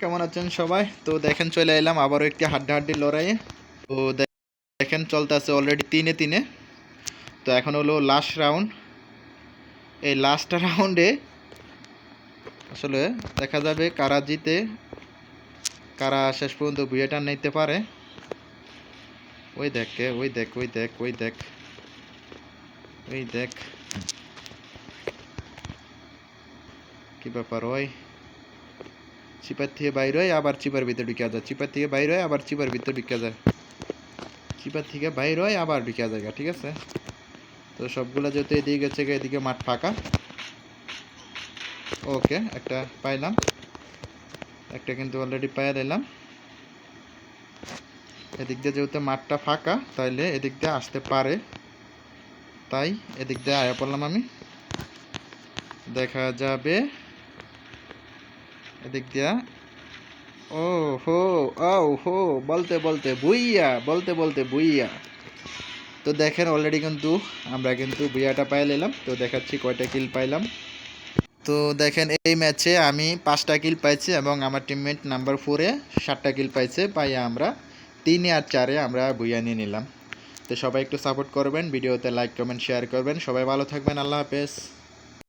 কেমন আছেন সবাই? তো দেখেন চলে এলাম আবারও একটি হাড্ডাহাড্ডি লড়াইয়ে। তো দেখেন চলতেছে অলরেডি তিনে তিনে। তো এখন হলো লাস্ট রাউন্ড এই লাস্ট রাউন্ডে আসলে দেখা যাবে কারা জিতে, কারা শেষ পর্যন্ত বিয়েটা নিতে পারে। ওই দেখ ওই দেখ ওই দেখ ওই দেখ। ওই দেখ। কি ব্যাপার ওই? চিপার থেকে বাইর হয় আবার চিপার ভিতরে ঢুকে যায় চিপার থেকে বাইর হয় আবার চিপার ভিতরে ঢুকে যায় চিপার থেকে বাইর হয় আবার ঢুকে যায় ঠিক আছে? তো সবগুলো যেহেতু এদিকে গেছে এদিকে মাঠ ফাঁকা। ওকে একটা পাইলাম। একটা কিন্তু অলরেডি পাইয়া দিলাম। এদিক দিয়ে যেহেতু মাঠটা ফাঁকা, তাইলে এদিক দিয়ে আসতে পারে। তাই এদিক দিয়ে আয়া পড়লাম আমি। দেখা যাবে। এদিক দিয়া। ও হো ও হো বলতে বলতে বুইয়া, বলতে বলতে বুইয়া। তো দেখেন অলরেডি কিন্তু আমরা কিন্তু বুইয়াটা পাই নিলাম। তো দেখাচ্ছি কয়টা কিল পাইলাম। তো দেখেন এই ম্যাচে আমি পাঁচটা কিল পাইছি এবং আমার টিমমেট নাম্বার ফোরে সাতটা কিল পাইছে, পাইয়া আমরা তিনে আর চারে আমরা বুইয়া নিয়ে নিলাম। তো সবাই একটু সাপোর্ট করবেন, ভিডিওতে লাইক কমেন্ট শেয়ার করবেন। সবাই ভালো থাকবেন, আল্লাহ হাফেজ।